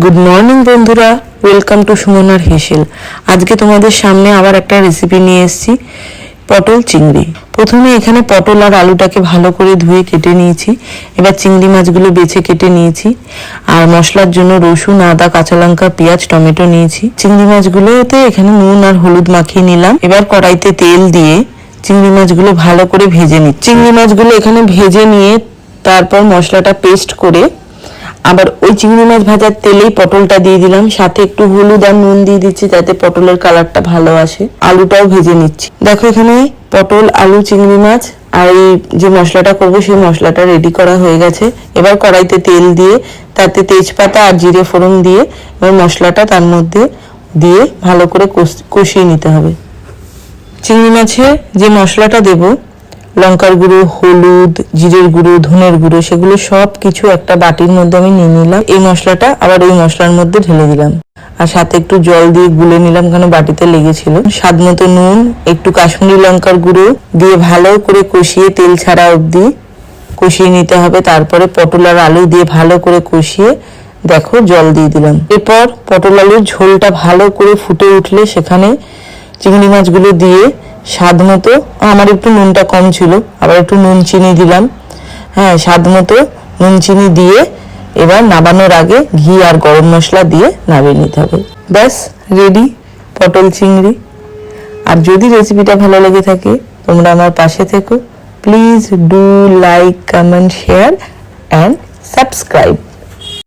Good morning বন্ধুরা। Welcome to সুমনার হেসেল। আজকে তোমাদের সামনে আবার একটা রেসিপি নিয়ে এসেছি, পটল চিংড়ি। প্রথমে এখানে পটল আর আলুটাকে ভালো করে ধুয়ে কেটে নিয়েছি। এবার চিংড়ি মাছগুলো বেছে কেটে নিয়েছি। আর মশলার জন্য রসুন, আদা, কাঁচা লঙ্কা, পেঁয়াজ, টমেটো নিয়েছি। চিংড়ি মাছগুলোতে এখানে নুন আর হলুদ মাখিয়ে নিলাম। এবার কড়াইতে তেল দিয়ে চিংড়ি মাছগুলো ভালো করে ভেজে নিচ্ছি। চিংড়ি মাছগুলো এখানে ভেজে নিয়ে তারপর মশলাটা পেস্ট করে আবার ওই চিংড়ি মাছ ভাজার তেলেই পটলটা দিয়ে দিলাম। সাথে একটু হলুদ আর নুন দিয়ে দিচ্ছি যাতে পটলের কালারটা ভালো আসে। আলুটাও ভেজে নিচ্ছি। দেখো এখানে পটল, আলু, চিংড়ি মাছ আর এই যে মশলাটা করব, সেই মশলাটা রেডি করা হয়ে গেছে। এবার কড়াইতে তেল দিয়ে তাতে তেজপাতা আর জিরে ফোড়ন দিয়ে এবার মশলাটা তার মধ্যে দিয়ে ভালো করে কষ- কষিয়ে নিতে হবে। চিংড়ি মাছে যে মশলাটা দেব লঙ্কার গুঁড়ো, হলুদ, জিরের গুঁড়ো, ধনের গুঁড়ো, সেগুলো সব কিছু একটা বাটির মধ্যে আমি নিয়ে নিলাম। এই মশলাটা আবার ওই মশলার মধ্যে ঢেলে দিলাম। আর সাথে একটু জল দিয়ে গুলে নিলাম কারণ বাটিতে লেগেছিল। স্বাদ মতো নুন, একটু কাশ্মীরি লঙ্কার গুঁড়ো দিয়ে ভালো করে কষিয়ে তেল ছাড়া অবধি কষিয়ে নিতে হবে। তারপরে পটল আর আলু দিয়ে ভালো করে কষিয়ে দেখো জল দিয়ে দিলাম। এরপর পটল আলুর ঝোলটা ভালো করে ফুটে উঠলে সেখানে চিংড়ি মাছগুলো দিয়ে স্বাদ মতো আমার একটু নুনটা কম ছিল, আবার একটু নুন চিনি দিলাম। হ্যাঁ স্বাদ মতো নুন চিনি দিয়ে এবার নাবানোর আগে ঘি আর গরম মশলা দিয়ে নামিয়ে নিতে হবে। ব্যাস রেডি পটল চিংড়ি। আর যদি রেসিপিটা ভালো লেগে থাকে, তোমরা আমার পাশে থেকো। Please do like comment share and subscribe